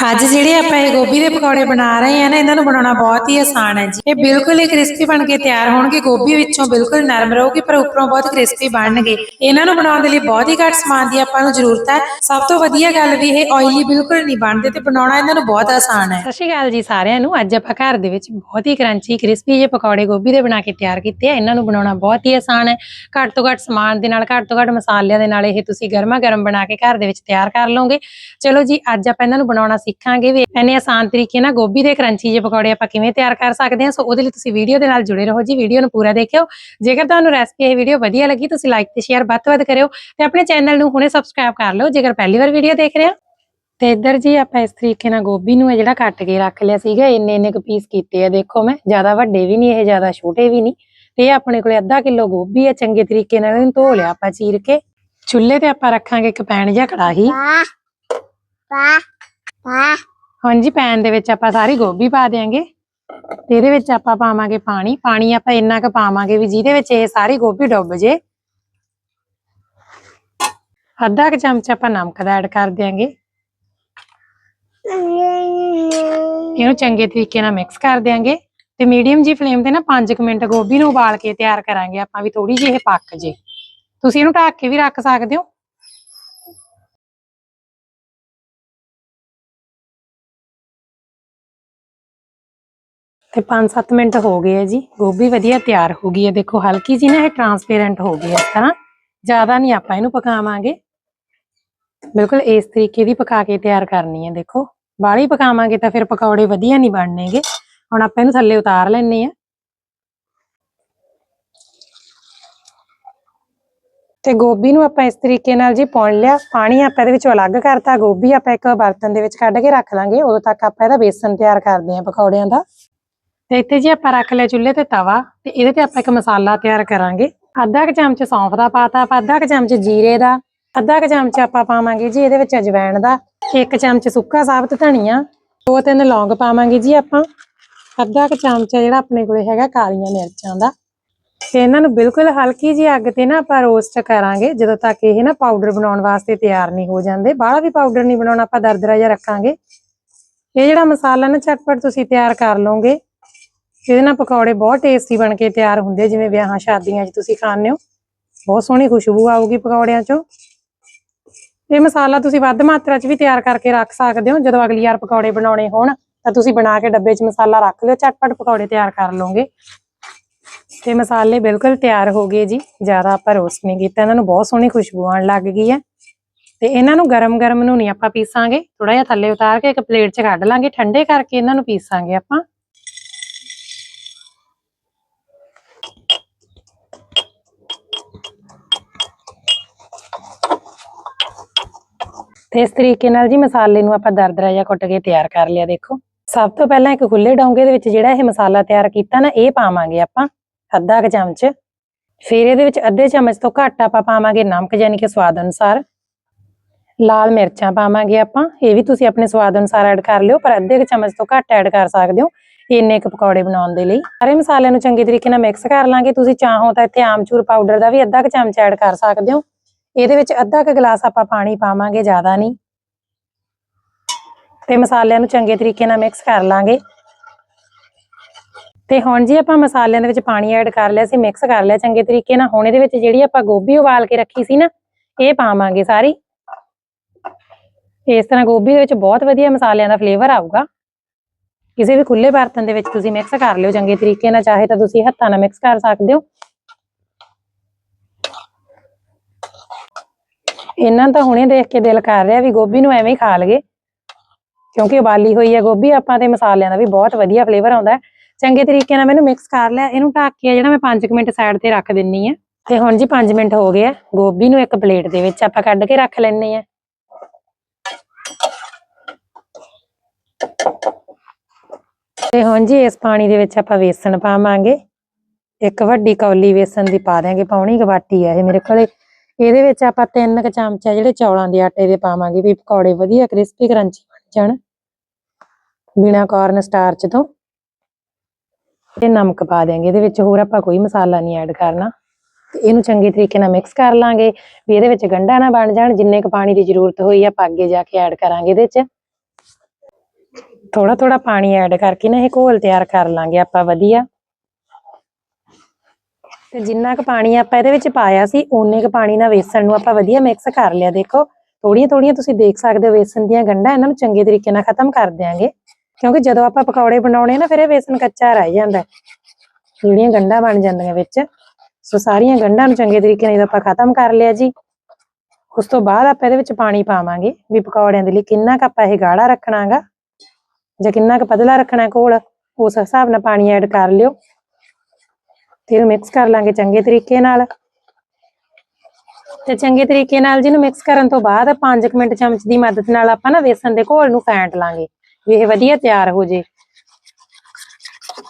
ਅੱਜ ਜਿਹੜੇ ਆਪਾਂ ਇਹ ਗੋਭੀ ਦੇ ਪਕੌੜੇ ਬਣਾ ਰਹੇ ਆ ਨਾ, ਇਹਨਾਂ ਨੂੰ ਬਣਾਉਣਾ ਬਹੁਤ ਹੀ ਆਸਾਨ ਹੈ ਜੀ। ਇਹ ਬਿਲਕੁਲ ਹੀ ਕ੍ਰਿਸਪੀ ਬਣ ਕੇ ਤਿਆਰ ਹੋਣਗੇ, ਗੋਭੀ ਵਿੱਚੋਂ ਬਿਲਕੁਲ ਨਰਮ ਰਹੂਗੀ, ਪਰ ਉੱਪਰੋਂ ਬਹੁਤ ਕ੍ਰਿਸਪੀ ਬਣਨਗੇ। ਇਹਨਾਂ ਨੂੰ ਬਣਾਉਣ ਦੇ ਲਈ ਬਹੁਤ ਹੀ ਘੱਟ ਸਮਾਨ ਦੀ ਆਪਾਂ ਨੂੰ ਜ਼ਰੂਰਤ ਹੈ। ਸਭ ਤੋਂ ਵਧੀਆ ਗੱਲ ਵੀ ਇਹ ਆਇਲੀ ਬਿਲਕੁਲ ਨਹੀਂ ਬਣਦੇ ਤੇ ਬਣਾਉਣਾ ਇਹਨਾਂ ਨੂੰ ਬਹੁਤ ਆਸਾਨ ਹੈ। ਸਤਿ ਸ਼੍ਰੀ ਅਕਾਲ ਜੀ ਸਾਰਿਆਂ ਨੂੰ। ਅੱਜ ਆਪਾਂ ਘਰ ਦੇ ਵਿੱਚ ਬਹੁਤ ਹੀ ਕਰੰਚੀ ਕ੍ਰਿਸਪੀ ਜਿਹੇ ਪਕੌੜੇ ਗੋਭੀ ਦੇ ਬਣਾ ਕੇ ਤਿਆਰ ਕੀਤੇ ਆ। ਇਹਨਾਂ ਨੂੰ ਬਣਾਉਣਾ ਬਹੁਤ ਹੀ ਆਸਾਨ ਹੈ। ਘੱਟ ਤੋਂ ਘੱਟ ਸਮਾਨ ਦੇ ਨਾਲ, ਘੱਟ ਤੋਂ ਘੱਟ ਮਸਾਲਿਆਂ ਦੇ ਨਾਲ ਇਹ ਤੁਸੀਂ ਗਰਮਾ ਗਰਮ ਬਣਾ ਕੇ ਘਰ ਦੇ ਵਿੱਚ ਤਿਆਰ ਕਰ ਲਓਗੇ। ਚਲੋ ਜੀ, ਅੱਜ ਆਪਾਂ ਇਹਨਾਂ ਨੂੰ ਬਣਾਉਣਾ ਸਿੱਖਾਂਗੇ ਵੀ ਇੰਨੇ ਆਸਾਨ ਤਰੀਕੇ ਨਾਲ ਗੋਭੀ ਦੇ ਕਰੰਚੀ ਜਿਹੇ ਪਕੌੜੇ ਆਪਾਂ ਕਿਵੇਂ ਤਿਆਰ ਕਰ ਸਕਦੇ ਹਾਂ। ਸੋ ਉਹਦੇ ਲਈ ਤੁਸੀਂ ਵੀਡੀਓ ਦੇ ਨਾਲ ਜੁੜੇ ਰਹੋ ਜੀ, ਵੀਡੀਓ ਨੂੰ ਪੂਰਾ ਦੇਖਿਓ। ਜੇਕਰ ਤੁਹਾਨੂੰ ਰੈਸਪੀ ਇਹ ਵੀਡੀਓ ਵਧੀਆ ਲੱਗੀ, ਤੁਸੀਂ ਲਾਈਕ ਤੇ ਸ਼ੇਅਰ ਵੱਧ-ਵੱਧ ਕਰਿਓ ਤੇ ਆਪਣੇ ਚੈਨਲ ਨੂੰ ਹੁਣੇ ਸਬਸਕ੍ਰਾਈਬ ਕਰ ਲਓ, ਜੇਕਰ ਪਹਿਲੀ ਵਾਰ ਵੀਡੀਓ ਦੇਖ ਰਹੇ ਹੋ। ਤੇ ਇੱਧਰ ਜੀ ਆਪਾਂ ਇਸ ਤਰੀਕੇ ਨਾਲ ਗੋਭੀ ਨੂੰ ਇਹ ਜਿਹੜਾ ਕੱਟ ਕੇ ਰੱਖ ਲਿਆ ਸੀਗਾ, ਇੰਨੇ ਇੰਨੇ ਕੁ ਪੀਸ ਕੀਤੇ ਆ। ਦੇਖੋ ਮੈਂ, ਜ਼ਿਆਦਾ ਵੱਡੇ ਵੀ ਨਹੀਂ, ਇਹ ਜ਼ਿਆਦਾ ਛੋਟੇ ਵੀ ਨਹੀਂ। ਤੇ ਇਹ ਆਪਣੇ ਕੋਲੇ ਅੱਧਾ ਕਿਲੋ ਗੋਭੀ ਆ, ਚੰਗੇ ਤਰੀਕੇ ਨਾਲ ਇਹਨੂੰ ਧੋ ਲਿਆ ਆਪਾਂ ਚੀਰ ਕੇ। ਚੁੱਲ੍ਹੇ ਤੇ ਆਪਾਂ ਰੱਖਾਂਗੇ ਇੱਕ ਪੈਣ ਜਾਂ ਕੜਾਹੀ। ਵਾਹ ਵਾਹ। ਹਾਂਜੀ ਪੈਨ ਦੇ ਵਿੱਚ ਆਪਾਂ ਸਾਰੀ ਗੋਭੀ ਪਾ ਦਿਆਂਗੇ ਤੇ ਇਹਦੇ ਵਿੱਚ ਆਪਾਂ ਪਾਵਾਂਗੇ ਪਾਣੀ। ਪਾਣੀ ਆਪਾਂ ਇੰਨਾ ਕੁ ਪਾਵਾਂਗੇ ਵੀ ਜਿਹਦੇ ਵਿੱਚ ਇਹ ਸਾਰੀ ਗੋਭੀ ਡੁੱਬ ਜੇ। ਅੱਧਾ ਕੁ ਚਮਚ ਆਪਾਂ ਨਮਕ ਦਾ ਐਡ ਕਰ ਦਿਆਂਗੇ। ਇਹਨੂੰ ਚੰਗੇ ਤਰੀਕੇ ਨਾਲ ਮਿਕਸ ਕਰ ਦਿਆਂਗੇ ਤੇ ਮੀਡੀਅਮ ਜੀ ਫਲੇਮ ਤੇ ਨਾ 5 ਮਿੰਟ ਗੋਭੀ ਨੂੰ ਉਬਾਲ ਕੇ ਤਿਆਰ ਕਰਾਂਗੇ ਆਪਾਂ ਵੀ ਥੋੜੀ ਜਿਹੀ ਇਹ ਪੱਕ ਜੇ। ਤੁਸੀਂ ਇਹਨੂੰ ਢੱਕ ਕੇ ਵੀ ਰੱਖ ਸਕਦੇ ਹੋ। ਤੇ 5-7 ਮਿੰਟ ਹੋ ਗਏ ਆ ਜੀ। ਗੋਭੀ ਵਧੀਆ ਤਿਆਰ ਹੋ ਗਈ ਹੈ ਦੇਖੋ, ਹਲਕੀ ਜੀ ਨਾ ਇਹ ਟਰਾਂਸਪੇਰੈਂਟ ਹੋ ਗਈ ਹੈ ਇਸ ਤਰ੍ਹਾਂ। ਜ਼ਿਆਦਾ ਨਹੀਂ ਆਪਾਂ ਇਹਨੂੰ ਪਕਾਵਾਂਗੇ। ਬਿਲਕੁਲ ਇਸ ਤਰੀਕੇ ਦੀ ਪਕਾ ਕੇ ਤਿਆਰ ਕਰਨੀ ਹੈ ਦੇਖੋ। ਬਾਹਲੀ ਪਕਾਵਾਂਗੇ ਤਾਂ ਫਿਰ ਪਕੌੜੇ ਵਧੀਆ ਨਹੀਂ ਬਣਨੇਗੇ। ਹੁਣ ਆਪਾਂ ਇਹਨੂੰ ਥੱਲੇ ਉਤਾਰ ਲੈਣੇ ਆ। ਤੇ ਗੋਭੀ ਨੂੰ ਆਪਾਂ ਇਸ ਤਰੀਕੇ ਨਾਲ ਜੀ ਪਾਉਣ ਲਿਆ। ਪਾਣੀ ਆਪਾਂ ਇਹਦੇ ਵਿੱਚੋਂ ਅਲੱਗ ਕਰਤਾ। ਗੋਭੀ ਆਪਾਂ ਇੱਕ ਬਰਤਨ ਦੇ ਵਿੱਚ ਕੱਢ ਕੇ ਰੱਖ ਲਾਂਗੇ। ਉਦੋਂ ਤੱਕ ਆਪਾਂ ਇਹਦਾ ਬੇਸਨ ਤਿਆਰ ਕਰਦੇ ਹਾਂ ਪਕੌੜਿਆਂ ਦਾ। ਤੇ ਇੱਥੇ ਜੀ ਆਪਾਂ ਰੱਖ ਲਿਆ ਚੁੱਲ੍ਹੇ ਤੇ ਤਵਾ, ਤੇ ਇਹਦੇ ਤੇ ਆਪਾਂ ਇੱਕ ਮਸਾਲਾ ਤਿਆਰ ਕਰਾਂਗੇ। ਅੱਧਾ ਕੁ ਚਮਚ ਸੌਂਫ ਦਾ ਪਾਤਾ, ਆਪਾਂ ਅੱਧਾ ਕੁ ਚਮਚ ਜੀਰੇ ਦਾ, ਅੱਧਾ ਕੁ ਚਮਚ ਆਪਾਂ ਪਾਵਾਂਗੇ ਜੀ ਇਹਦੇ ਵਿੱਚ ਅਜਵਾਇਣ ਦਾ, ਇੱਕ ਚਮਚ ਸੁੱਕਾ ਸਾਬਤ ਧਨੀਆ, ਦੋ ਤਿੰਨ ਲੌਂਗ ਪਾਵਾਂਗੇ ਜੀ ਆਪਾਂ। ਅੱਧਾ ਕੁ ਚਮਚ ਜਿਹੜਾ ਆਪਣੇ ਕੋਲੇ ਹੈਗਾ ਕਾਲੀਆਂ ਮਿਰਚਾਂ ਦਾ। ਤੇ ਇਹਨਾਂ ਨੂੰ ਬਿਲਕੁਲ ਹਲਕੀ ਜੀ ਅੱਗ ਤੇ ਨਾ ਆਪਾਂ ਰੋਸਟ ਕਰਾਂਗੇ, ਜਦੋਂ ਤੱਕ ਇਹ ਨਾ ਪਾਊਡਰ ਬਣਾਉਣ ਵਾਸਤੇ ਤਿਆਰ ਨਹੀਂ ਹੋ ਜਾਂਦੇ। ਬਾਹਲਾ ਵੀ ਪਾਊਡਰ ਨਹੀਂ ਬਣਾਉਣਾ, ਆਪਾਂ ਦਰਦਰਾ ਜਿਹਾ ਰੱਖਾਂਗੇ। ਇਹ ਜਿਹੜਾ ਮਸਾਲਾ ਨਾ ਝਟਪਟ ਤੁਸੀਂ ਤਿਆਰ ਕਰ ਲਓਗੇ ਇਹਦੇ ਨਾਲ ਪਕੌੜੇ ਬਹੁਤ ਟੇਸਟੀ ਬਣ ਕੇ ਤਿਆਰ ਹੁੰਦੇ ਜਿਵੇਂ ਵਿਆਹਾਂ ਸ਼ਾਦੀਆਂ 'ਚ ਤੁਸੀਂ ਖਾਣੇ ਹੋ। ਬਹੁਤ ਸੋਹਣੀ ਖੁਸ਼ਬੂ ਆਊਗੀ ਪਕੌੜਿਆਂ 'ਚੋਂ। ਇਹ ਮਸਾਲਾ ਤੁਸੀਂ ਵੱਧ ਮਾਤਰਾ 'ਚ ਵੀ ਤਿਆਰ ਕਰਕੇ ਰੱਖ ਸਕਦੇ ਹੋ। ਜਦੋਂ ਅਗਲੀ ਵਾਰ ਪਕੌੜੇ ਬਣਾਉਣੇ ਹੋਣ, ਤਾਂ ਤੁਸੀਂ ਬਣਾ ਕੇ ਡੱਬੇ 'ਚ ਮਸਾਲਾ ਰੱਖ ਲਿਓ, ਝਟਪਟ ਪਕੌੜੇ ਤਿਆਰ ਕਰ ਲਓਗੇ। ਤੇ ਮਸਾਲੇ ਬਿਲਕੁਲ ਤਿਆਰ ਹੋ ਗਏ ਜੀ। ਜ਼ਿਆਦਾ ਆਪਾਂ ਰੋਸਟ ਨਹੀਂ ਕੀਤਾ। ਇਹਨਾਂ ਨੂੰ ਬਹੁਤ ਸੋਹਣੀ ਖੁਸ਼ਬੂ ਆਉਣ ਲੱਗ ਗਈ ਹੈ। ਤੇ ਇਹਨਾਂ ਨੂੰ ਗਰਮ-ਗਰਮ ਨੂੰ ਨਹੀਂ ਆਪਾਂ ਪੀਸਾਂਗੇ। ਥੋੜਾ ਜਿਹਾ ਥੱਲੇ ਉਤਾਰ ਕੇ ਇੱਕ ਪਲੇਟ 'ਚ ਕੱਢ ਲਾਂਗੇ। ਠੰਡੇ ਕਰਕੇ ਇਹਨਾਂ ਨੂੰ ਪੀਸਾਂਗੇ ਆਪਾਂ। ਤੇ ਇਸ ਤਰੀਕੇ ਨਾਲ ਜੀ ਮਸਾਲੇ ਨੂੰ ਆਪਾਂ ਦਰਦਰਾ ਜਿਹਾ ਕੁੱਟ ਕੇ ਤਿਆਰ ਕਰ ਲਿਆ, ਦੇਖੋ। ਸਭ ਤੋਂ ਪਹਿਲਾਂ ਇੱਕ ਖੁੱਲੇ ਡੋਂਗੇ ਦੇ ਵਿੱਚ ਜਿਹੜਾ ਇਹ ਮਸਾਲਾ ਤਿਆਰ ਕੀਤਾ ਨਾ, ਇਹ ਪਾਵਾਂਗੇ ਆਪਾਂ ਅੱਧਾ ਕੁ ਚਮਚ। ਫਿਰ ਇਹਦੇ ਵਿੱਚ ਅੱਧੇ ਚਮਚ ਤੋਂ ਘੱਟ ਆਪਾਂ ਪਾਵਾਂਗੇ ਨਮਕ ਯਾਨੀ ਕਿ ਸਵਾਦ ਅਨੁਸਾਰ। ਲਾਲ ਮਿਰਚਾਂ ਪਾਵਾਂਗੇ ਆਪਾਂ, ਇਹ ਵੀ ਤੁਸੀਂ ਆਪਣੇ ਸਵਾਦ ਅਨੁਸਾਰ ਐਡ ਕਰ ਲਿਓ, ਪਰ ਅੱਧੇ ਕੁ ਚਮਚ ਤੋਂ ਘੱਟ ਐਡ ਕਰ ਸਕਦੇ ਹੋ ਇੰਨੇ ਕੁ ਪਕੌੜੇ ਬਣਾਉਣ ਦੇ ਲਈ। ਸਾਰੇ ਮਸਾਲਿਆਂ ਨੂੰ ਚੰਗੇ ਤਰੀਕੇ ਨਾਲ ਮਿਕਸ ਕਰ ਲਾਂਗੇ। ਤੁਸੀਂ ਚਾਹੋ ਤਾਂ ਇੱਥੇ ਆਮਚੂਰ ਪਾਊਡਰ ਦਾ ਵੀ ਅੱਧਾ ਕੁ ਚਮਚ ਐਡ ਕਰ ਸਕਦੇ ਹੋ। ਇਹਦੇ ਵਿੱਚ ਅੱਧਾ ਕੁ ਗਲਾਸ ਆਪਾਂ ਪਾਣੀ ਪਾਵਾਂਗੇ, ਜ਼ਿਆਦਾ ਨਹੀਂ। ਤੇ ਮਸਾਲਿਆਂ ਨੂੰ ਚੰਗੇ ਤਰੀਕੇ ਨਾਲ ਮਿਕਸ ਕਰ ਲਾਂਗੇ। ਤੇ ਹੁਣ ਜੀ ਆਪਾਂ ਮਸਾਲਿਆਂ ਦੇ ਵਿੱਚ ਪਾਣੀ ਐਡ ਕਰ ਲਿਆ ਸੀ ਮਿਕਸ ਕਰ ਲਿਆ ਚੰਗੇ ਤਰੀਕੇ ਨਾਲ। ਹੁਣ ਇਹਦੇ ਵਿੱਚ ਜਿਹੜੀ ਆਪਾਂ ਗੋਭੀ ਉਬਾਲ ਕੇ ਰੱਖੀ ਸੀ ਨਾ, ਇਹ ਪਾਵਾਂਗੇ ਸਾਰੀ। ਇਸ ਤਰ੍ਹਾਂ ਗੋਭੀ ਦੇ ਵਿੱਚ ਬਹੁਤ ਵਧੀਆ ਮਸਾਲਿਆਂ ਦਾ ਫਲੇਵਰ ਆਊਗਾ। ਕਿਸੇ ਵੀ ਖੁੱਲੇ ਬਰਤਨ ਦੇ ਵਿੱਚ ਤੁਸੀਂ ਮਿਕਸ ਕਰ ਲਿਓ ਚੰਗੇ ਤਰੀਕੇ ਨਾਲ, ਚਾਹੇ ਤਾਂ ਤੁਸੀਂ ਹੱਥਾਂ ਨਾਲ ਮਿਕਸ ਕਰ ਸਕਦੇ ਹੋ। ਇਹਨਾਂ ਤਾਂ ਹੁਣੇ ਦੇਖ ਕੇ ਦਿਲ ਕਰ ਰਿਹਾ ਵੀ ਗੋਭੀ ਨੂੰ ਐਵੇਂ ਹੀ ਖਾ ਲਗੇ ਕਿਉਂਕਿ ਉਬਾਲੀ ਹੋਈ ਹੈ ਗੋਭੀ, ਆਪਾਂ ਤੇ ਮਸਾਲਿਆਂ ਦਾ ਵੀ ਬਹੁਤ ਵਧੀਆ ਫਲੇਵਰ ਆਉਂਦਾ। ਹੈ ਚੰਗੇ ਤਰੀਕੇ ਨਾਲ ਮੈਨੂੰ ਮਿਕਸ ਕਰ ਲਿਆ। ਇਹਨੂੰ ਢੱਕ ਕੇ ਜਿਹੜਾ ਮੈਂ 5 ਮਿੰਟ ਸਾਈਡ ਤੇ ਰੱਖ ਦਿੰਨੀ ਆ। ਤੇ ਹੁਣ ਜੀ 5 ਮਿੰਟ ਹੋ ਗਏ ਆ। ਗੋਭੀ ਨੂੰ ਇੱਕ ਪਲੇਟ ਦੇ ਵਿੱਚ ਆਪਾਂ ਕੱਢ ਕੇ ਰੱਖ ਲੈਣੇ ਆ। ਤੇ ਹੁਣ ਜੀ ਇਸ ਪਾਣੀ ਦੇ ਵਿੱਚ ਆਪਾਂ ਵੇਸਣ ਪਾਵਾਂਗੇ। ਇੱਕ ਵੱਡੀ ਕੌਲੀ ਵੇਸਣ ਦੀ ਪਾ ਦਿਆਂਗੇ। ਪਾਉਣੀ ਕਬਾਟੀ ਆ ਇਹ ਮੇਰੇ ਕੋਲੇ। ਇਹਦੇ ਵਿੱਚ ਆਪਾਂ ਤਿੰਨ ਕੁ ਚਮਚਾ ਜਿਹੜੇ ਚੌਲਾਂ ਦੇ ਆਟੇ ਦੇ ਪਾਵਾਂਗੇ ਵੀ ਪਕੌੜੇ ਵਧੀਆ ਕ੍ਰਿਸਪੀ ਕਰੰਚੀ ਬਣ ਜਾਣ। ਬਿਨਾ ਕਾਰਨ ਸਟਾਰਚ ਤੋਂ। ਤੇ ਨਮਕ ਪਾ ਦਿਆਂਗੇ, ਇਹਦੇ ਵਿੱਚ ਹੋਰ ਆਪਾਂ ਕੋਈ ਮਸਾਲਾ ਨਹੀਂ ਐਡ ਕਰਨਾ। ਤੇ ਇਹਨੂੰ ਚੰਗੇ ਤਰੀਕੇ ਨਾਲ ਮਿਕਸ ਕਰ ਲਾਂਗੇ, ਵੀ ਇਹਦੇ ਵਿੱਚ ਗੰਢਾ ਨਾ ਬਣ ਜਾਣ, ਜਿੰਨੇ ਕੁ ਪਾਣੀ ਦੀ ਜ਼ਰੂਰਤ ਹੋਈ ਆਪਾਂ ਅੱਗੇ ਜਾ ਕੇ ਐਡ ਕਰਾਂਗੇ ਇਹਦੇ 'ਚ। ਥੋੜਾ ਥੋੜਾ ਪਾਣੀ ਐਡ ਕਰਕੇ ਨਾ ਇਹ ਘੋਲ ਤਿਆਰ ਕਰ ਲਾਂਗੇ ਆਪਾਂ ਵਧੀਆ। ਤੇ ਜਿੰਨਾ ਕੁ ਪਾਣੀ ਆਪਾਂ ਇਹਦੇ ਵਿੱਚ ਪਾਇਆ ਸੀ, ਓਨੇ ਕੁ ਪਾਣੀ ਨਾਲ ਵੇਸਣ ਨੂੰ ਆਪਾਂ ਵਧੀਆ ਮਿਕਸ ਕਰ ਲਿਆ। ਦੇਖੋ ਥੋੜੀਆਂ ਥੋੜੀਆਂ ਤੁਸੀਂ ਦੇਖ ਸਕਦੇ ਹੋ ਵੇਸਣ ਦੀਆਂ ਗੰਢਾਂ, ਇਹਨਾਂ ਨੂੰ ਚੰਗੇ ਤਰੀਕੇ ਨਾਲ ਖਤਮ ਕਰ ਦਿਆਂਗੇ। ਕਿਉਂਕਿ ਜਦੋਂ ਆਪਾਂ ਪਕੌੜੇ ਬਣਾਉਣੇ ਆ ਨਾ, ਫਿਰ ਇਹ ਵੇਸਣ ਕੱਚਾ ਰਹਿ ਜਾਂਦਾ। ਜਿਹੜੀਆਂ ਗੰਢਾਂ ਬਣ ਜਾਂਦੀਆਂ ਵਿੱਚ। ਸੋ ਸਾਰੀਆਂ ਗੰਢਾਂ ਨੂੰ ਚੰਗੇ ਤਰੀਕੇ ਨਾਲ ਆਪਾਂ ਖਤਮ ਕਰ ਲਿਆ ਜੀ, ਉਸ ਤੋਂ ਬਾਅਦ ਆਪਾਂ ਇਹਦੇ ਵਿੱਚ ਪਾਣੀ ਪਾਵਾਂਗੇ। ਵੀ ਪਕੌੜਿਆਂ ਦੇ ਲਈ ਕਿੰਨਾ ਕੁ ਆਪਾਂ ਇਹ ਗਾੜਾ ਰੱਖਣਾਗਾ ਜਾਂ ਕਿੰਨਾ ਕੁ ਪਤਲਾ ਰੱਖਣਾ ਕੋਲ, ਉਸ ਹਿਸਾਬ ਨਾਲ ਪਾਣੀ ਐਡ ਕਰ ਲਿਓ। ਤੇ ਇਹਨੂੰ ਮਿਕਸ ਕਰ ਲਾਂਗੇ ਚੰਗੇ ਤਰੀਕੇ ਨਾਲ। ਤੇ ਚੰਗੇ ਤਰੀਕੇ ਨਾਲ ਜਿਹਨੂੰ ਮਿਕਸ ਕਰਨ ਤੋਂ ਬਾਅਦ 5 ਮਿੰਟ ਚਮਚ ਦੀ ਮਦਦ ਨਾਲ ਆਪਾਂ ਨਾ ਵੇਸਣ ਦੇ ਘੋਲ ਨੂੰ ਫੈਂਟ ਲਾਂਗੇ, ਵੀ ਇਹ ਵਧੀਆ ਤਿਆਰ ਹੋ ਜੇ।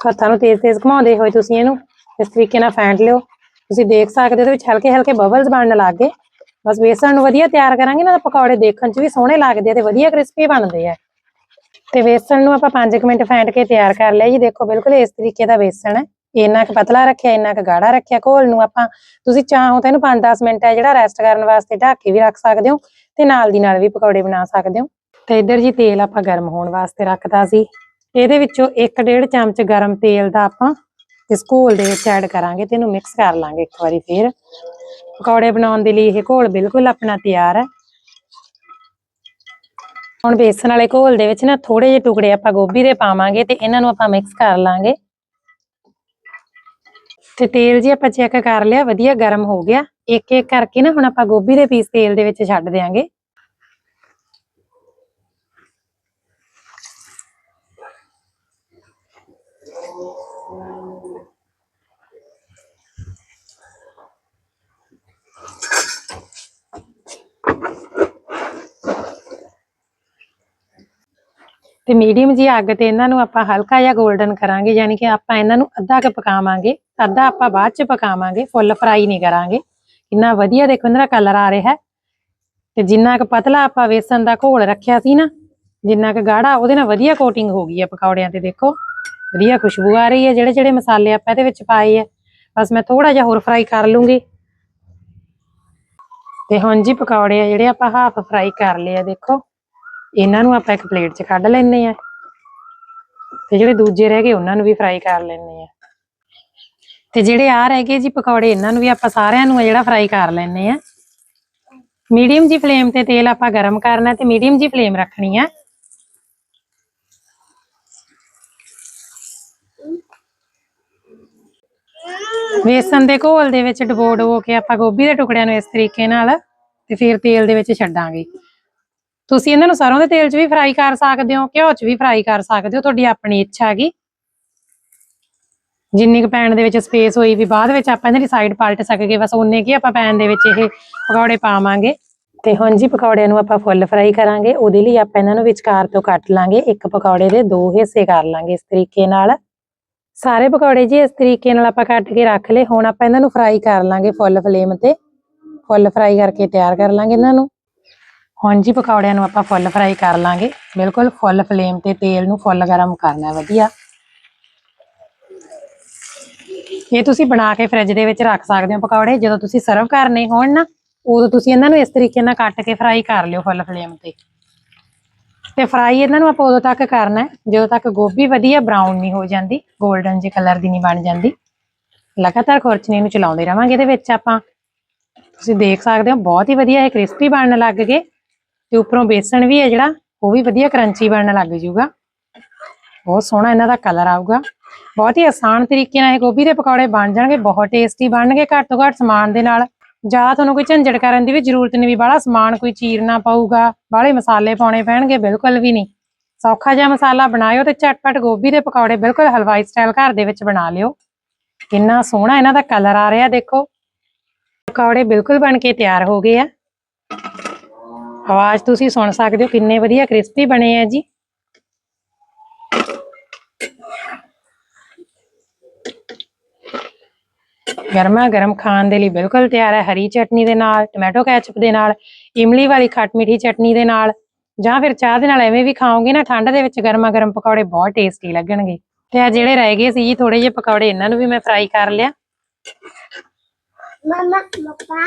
ਹੱਥਾਂ ਨੂੰ ਤੇਜ਼-ਤੇਜ਼ ਘੁਮਾਉਂਦੇ ਹੋਏ ਤੁਸੀਂ ਇਹਨੂੰ ਇਸ ਤਰੀਕੇ ਨਾਲ ਫੈਂਟ ਲਿਓ। ਤੁਸੀਂ ਦੇਖ ਸਕਦੇ ਹੋ ਇਹਦੇ ਵਿੱਚ ਹਲਕੇ ਹਲਕੇ ਬਬਲਸ ਬਣਨ ਲੱਗ ਗਏ। ਬਸ ਵੇਸਣ ਨੂੰ ਵਧੀਆ ਤਿਆਰ ਕਰਾਂਗੇ ਨਾ ਪਕੌੜੇ ਦੇਖਣ 'ਚ ਵੀ ਸੋਹਣੇ ਲੱਗਦੇ ਆ ਤੇ ਵਧੀਆ ਕ੍ਰਿਸਪੀ ਬਣਦੇ ਆ। ਤੇ ਵੇਸਣ ਨੂੰ ਆਪਾਂ 5 ਮਿੰਟ ਫੈਂਟ ਕੇ ਤਿਆਰ ਕਰ ਲਿਆ ਜੀ। ਦੇਖੋ ਬਿਲਕੁਲ ਇਸ ਤਰੀਕੇ ਦਾ ਵੇਸਣ ਹੈ। ਇੰਨਾ ਕੁ ਪਤਲਾ ਰੱਖਿਆ, ਇੰਨਾ ਕੁ ਗਾੜਾ ਰੱਖਿਆ ਘੋਲ ਨੂੰ ਆਪਾਂ। ਤੁਸੀਂ ਚਾਹੋ ਤਾਂ ਇਹਨੂੰ 5-10 ਮਿੰਟ ਹੈ ਜਿਹੜਾ ਰੈਸਟ ਕਰਨ ਵਾਸਤੇ ਢੱਕ ਕੇ ਵੀ ਰੱਖ ਸਕਦੇ ਹੋ ਤੇ ਨਾਲ ਦੀ ਨਾਲ ਵੀ ਪਕੌੜੇ ਬਣਾ ਸਕਦੇ ਹੋ। ਤੇ ਇੱਧਰ ਜੀ ਤੇਲ ਆਪਾਂ ਗਰਮ ਹੋਣ ਵਾਸਤੇ ਰੱਖਤਾ ਸੀ। ਇਹਦੇ ਵਿੱਚੋਂ 1.5 ਚਮਚ ਗਰਮ ਤੇਲ ਦਾ ਆਪਾਂ ਇਸ ਘੋਲ ਦੇ ਵਿੱਚ ਐਡ ਕਰਾਂਗੇ ਤੇ ਇਹਨੂੰ ਮਿਕਸ ਕਰ ਲਾਂਗੇ ਇੱਕ ਵਾਰੀ ਫੇਰ। ਪਕੌੜੇ ਬਣਾਉਣ ਦੇ ਲਈ ਇਹ ਘੋਲ ਬਿਲਕੁਲ ਆਪਣਾ ਤਿਆਰ ਹੈ। ਹੁਣ ਬੇਸਣ ਵਾਲੇ ਘੋਲ ਦੇ ਵਿੱਚ ਨਾ ਥੋੜੇ ਜਿਹੇ ਟੁਕੜੇ ਆਪਾਂ ਗੋਭੀ ਦੇ ਪਾਵਾਂਗੇ ਤੇ ਇਹਨਾਂ ਨੂੰ ਆਪਾਂ ਮਿਕਸ ਕਰ ਲਾਂਗੇ। ਤੇ ਤੇਲ ਜੀ ਆਪਾਂ ਚੈੱਕ ਕਰ ਲਿਆ, ਵਧੀਆ ਗਰਮ ਹੋ ਗਿਆ। ਇੱਕ ਇੱਕ ਕਰਕੇ ਨਾ ਹੁਣ ਆਪਾਂ ਗੋਭੀ ਦੇ ਪੀਸ ਤੇਲ ਦੇ ਵਿੱਚ ਛੱਡ ਦਿਆਂਗੇ। ਤੇ ਮੀਡੀਅਮ ਜੀ ਅੱਗ ਤੇ ਇਹਨਾਂ ਨੂੰ ਆਪਾਂ ਹਲਕਾ ਜਿਹਾ 골ਡਨ ਕਰਾਂਗੇ, ਯਾਨੀ ਕਿ ਆਪਾਂ ਇਹਨਾਂ ਨੂੰ ਅੱਧਾ ਕੁ ਪਕਾਵਾਂਗੇ, ਅੱਧਾ ਆਪਾਂ ਬਾਅਦ ਚ ਪਕਾਵਾਂਗੇ ਫੁੱਲ ਫਰਾਈ ਨਹੀਂ ਕਰਾਂਗੇ। ਕਿੰਨਾ ਵਧੀਆ ਦੇਖੋ, ਇਹਨਾਂ ਦਾ ਕਲਰ ਆ ਰਿਹਾ ਤੇ ਜਿੰਨਾ ਕੁ ਪਤਲਾ ਆਪਾਂ ਵੇਸਣ ਦਾ ਘੋਲ ਰੱਖਿਆ ਸੀ ਨਾ, ਜਿੰਨਾ ਕੁ ਗਾੜਾ, ਉਹਦੇ ਨਾਲ ਵਧੀਆ ਕੋਟਿੰਗ ਹੋ ਗਈ ਹੈ ਪਕੌੜਿਆਂ ਤੇ ਦੇਖੋ। ਵਧੀਆ ਖੁਸ਼ਬੂ ਆ ਰਹੀ ਹੈ, ਜਿਹੜੇ ਜਿਹੜੇ ਮਸਾਲੇ ਆਪਾਂ ਇਹਦੇ ਵਿੱਚ ਪਾਏ ਆ। ਬਸ ਮੈਂ ਥੋੜਾ ਜਿਹਾ ਹੋਰ ਫਰਾਈ ਕਰ ਲੂੰਗੀ। ਤੇ ਹੁਣ ਜੀ ਪਕੌੜੇ ਆ ਜਿਹੜੇ ਆਪਾਂ ਹਾਫ ਫਰਾਈ ਕਰ ਲਏ ਆ, ਦੇਖੋ। ਇਹਨਾਂ ਨੂੰ ਆਪਾਂ ਇੱਕ ਪਲੇਟ 'ਚ ਕੱਢ ਲੈਣੇ ਆ ਤੇ ਜਿਹੜੇ ਦੂਜੇ ਰਹਿ ਗਏ, ਉਹਨਾਂ ਨੂੰ ਵੀ ਫਰਾਈ ਕਰ ਲੈਣੇ ਆ ਤੇ ਜਿਹੜੇ ਆ ਰਹਿ ਗਏ ਜੀ ਪਕੌੜੇ, ਇਹਨਾਂ ਨੂੰ ਵੀ ਆਪਾਂ ਸਾਰਿਆਂ ਨੂੰ ਜਿਹੜਾ ਫਰਾਈ ਕਰ ਲੈਣੇ ਆ ਮੀਡੀਅਮ ਜੀ ਫਲੇਮ ਤੇ ਤੇਲ ਆਪਾਂ ਗਰਮ ਕਰਨਾ ਤੇ ਮੀਡੀਅਮ ਜੀ ਫਲੇਮ ਰੱਖਣੀ ਆ। ਵੇਸਣ ਦੇ ਘੋਲ ਦੇ ਵਿੱਚ ਡਬੋ ਡਬੋ ਕੇ ਆਪਾਂ ਗੋਭੀ ਦੇ ਟੁਕੜਿਆਂ ਨੂੰ ਇਸ ਤਰੀਕੇ ਨਾਲ ਤੇ ਫਿਰ ਤੇਲ ਦੇ ਵਿੱਚ ਛੱਡਾਂਗੇ। ਤੁਸੀਂ ਇਹਨਾਂ ਨੂੰ ਸਰੋਂ ਦੇ ਤੇਲ 'ਚ ਵੀ ਫਰਾਈ ਕਰ ਸਕਦੇ ਹੋ, ਘਿਓ 'ਚ ਵੀ ਫਰਾਈ ਕਰ ਸਕਦੇ ਹੋ, ਤੁਹਾਡੀ ਆਪਣੀ ਇੱਛਾ ਹੈਗੀ। ਜਿੰਨੀ ਕੁ ਪੈਨ ਦੇ ਵਿੱਚ ਸਪੇਸ ਹੋਈ ਵੀ ਬਾਅਦ ਵਿੱਚ ਆਪਾਂ ਇਹਨਾਂ ਦੀ ਸਾਈਡ ਪਲਟ ਸਕਗੇ ਬਸ ਉਨੇ ਕੀ ਆਪਾਂ ਪੈਨ ਦੇ ਵਿੱਚ ਇਹ ਪਕੌੜੇ ਪਾਵਾਂਗੇ। ਤੇ ਹੁਣ ਜੀ ਪਕੌੜਿਆਂ ਨੂੰ ਆਪਾਂ ਫੁੱਲ ਫਰਾਈ ਕਰਾਂਗੇ, ਉਹਦੇ ਲਈ ਆਪਾਂ ਇਹਨਾਂ ਨੂੰ ਵਿਚਕਾਰ ਤੋਂ ਕੱਟ ਲਾਂਗੇ, ਇੱਕ ਪਕੌੜੇ ਦੇ ਦੋ ਹਿੱਸੇ ਕਰ ਲਾਂਗੇ ਇਸ ਤਰੀਕੇ ਨਾਲ। ਸਾਰੇ ਪਕੌੜੇ ਜੀ ਇਸ ਤਰੀਕੇ ਨਾਲ ਆਪਾਂ ਕੱਟ ਕੇ ਰੱਖ ਲਏ, ਹੁਣ ਆਪਾਂ ਇਹਨਾਂ ਨੂੰ ਫਰਾਈ ਕਰ ਲਾਂਗੇ ਫੁੱਲ ਫਲੇਮ ਤੇ। ਫੁੱਲ ਫਰਾਈ ਕਰਕੇ ਤਿਆਰ ਕਰ ਲਾਂਗੇ ਇਹਨਾਂ ਨੂੰ। ਹੁਣ ਜੀ ਪਕੌੜਿਆਂ ਨੂੰ ਆਪਾਂ ਫੁੱਲ ਫਰਾਈ ਕਰ ਲਾਂਗੇ। ਬਿਲਕੁਲ ਫੁੱਲ ਫਲੇਮ ਤੇ ਤੇਲ ਨੂੰ ਫੁੱਲ ਗਰਮ ਕਰਨਾ ਵਧੀਆ। ਇਹ ਤੁਸੀਂ ਬਣਾ ਕੇ ਫ੍ਰਿਜ ਦੇ ਵਿੱਚ ਰੱਖ ਸਕਦੇ ਹੋ ਪਕੌੜੇ। ਜਦੋਂ ਤੁਸੀਂ ਸਰਵ ਕਰਨੇ ਹੋਣ ਨਾ, ਉਦੋਂ ਤੁਸੀਂ ਇਹਨਾਂ ਨੂੰ ਇਸ ਤਰੀਕੇ ਨਾਲ ਕੱਟ ਕੇ ਫਰਾਈ ਕਰ ਲਿਓ ਫੁੱਲ ਫਲੇਮ ਤੇ। ਤੇ ਫਰਾਈ ਇਹਨਾਂ ਨੂੰ ਆਪਾਂ ਉਦੋਂ ਤੱਕ ਕਰਨਾ ਜਦੋਂ ਤੱਕ ਗੋਭੀ ਵਧੀਆ ਬਰਾਊਨ ਨਹੀਂ ਹੋ ਜਾਂਦੀ 골ਡਨ ਜੇ ਕਲਰ ਦੀ ਨਹੀਂ ਬਣ ਜਾਂਦੀ। ਲਗਾਤਾਰ ਖੁਰਚਣੀ ਨੂੰ ਚਲਾਉਂਦੇ ਰਵਾਂਗੇ ਇਹਦੇ ਵਿੱਚ ਆਪਾਂ। ਤੁਸੀਂ ਦੇਖ ਸਕਦੇ ਹੋ, ਬਹੁਤ ਹੀ ਵਧੀਆ ਇਹ ਕ੍ਰਿਸਪੀ ਬਣਨ ਲੱਗ ਗਏ। ਤੇ ਉੱਪਰੋਂ ਬੇਸਣ ਵੀ ਹੈ ਜਿਹੜਾ, ਉਹ ਵੀ ਵਧੀਆ ਕਰੰਚੀ ਬਣਨ ਲੱਗ ਜਾਊਗਾ। ਬਹੁਤ ਸੋਹਣਾ ਇਹਨਾਂ ਦਾ ਕਲਰ ਆਊਗਾ। ਬਹੁਤ ਹੀ ਆਸਾਨ ਤਰੀਕੇ ਨਾਲ ਇਹ ਗੋਭੀ ਦੇ ਪਕੌੜੇ ਬਣ ਜਾਣਗੇ, ਬਹੁਤ ਟੇਸਟੀ ਬਣਨਗੇ ਘੱਟ ਤੋਂ ਘੱਟ ਸਮਾਨ ਦੇ ਨਾਲ। ਜਾਂ ਤੁਹਾਨੂੰ ਕੋਈ ਝੰਜੜ ਕਰਨ ਦੀ ਵੀ ਜ਼ਰੂਰਤ ਨਹੀਂ ਵੀ ਬਾਹਲਾ ਸਮਾਨ ਕੋਈ ਚੀਰਨਾ ਪਊਗਾ, ਬਾਹਲੇ ਮਸਾਲੇ ਪਾਉਣੇ ਪੈਣਗੇ, ਬਿਲਕੁਲ ਵੀ ਨਹੀਂ। ਸੌਖਾ ਜਿਹਾ ਮਸਾਲਾ ਬਣਾਇਓ ਤੇ ਝਟਪਟ ਗੋਭੀ ਦੇ ਪਕੌੜੇ ਬਿਲਕੁਲ ਹਲਵਾਈ ਸਟਾਈਲ ਘਰ ਦੇ ਵਿੱਚ ਬਣਾ ਲਿਓ। ਕਿੰਨਾ ਸੋਹਣਾ ਇਹਨਾਂ ਦਾ ਕਲਰ ਆ ਰਿਹਾ, ਦੇਖੋ। ਪਕੌੜੇ ਬਿਲਕੁਲ ਬਣ ਕੇ ਤਿਆਰ ਹੋ ਗਏ ਆ। ਆਵਾਜ਼ ਤੁਸੀਂ ਸੁਣ ਸਕਦੇ ਹੋ ਕਿੰਨੇ ਵਧੀਆ ਕ੍ਰਿਸਪੀ ਬਣੇ ਆ ਜੀ। ਗਰਮਾ ਗਰਮ ਖਾਣ ਦੇ ਲਈ ਬਿਲਕੁਲ ਤਿਆਰ ਹੈ ਹਰੀ ਚਟਨੀ ਦੇ ਨਾਲ ਟੋਮੈਟੋ ਕੈਚਅਪ ਦੇ ਨਾਲ ਇਮਲੀ ਵਾਲੀ ਖੱਟ ਮਿੱਠੀ ਚਟਨੀ ਦੇ ਨਾਲ ਜਾਂ ਫਿਰ ਚਾਹ ਦੇ ਨਾਲ ਐਵੇਂ ਵੀ ਖਾਓਗੇ ਨਾ ਠੰਡ ਦੇ ਵਿੱਚ ਗਰਮਾ ਗਰਮ ਪਕੌੜੇ ਬਹੁਤ ਟੇਸਟੀ ਲੱਗਣਗੇ। ਤੇ ਆ ਜਿਹੜੇ ਰਹਿ ਗਏ ਸੀ ਜੀ ਥੋੜੇ ਜਿਹੇ ਪਕੌੜੇ ਇਹਨਾਂ ਨੂੰ ਵੀ ਮੈਂ ਫਰਾਈ ਕਰ ਲਿਆ। Mama, Papa.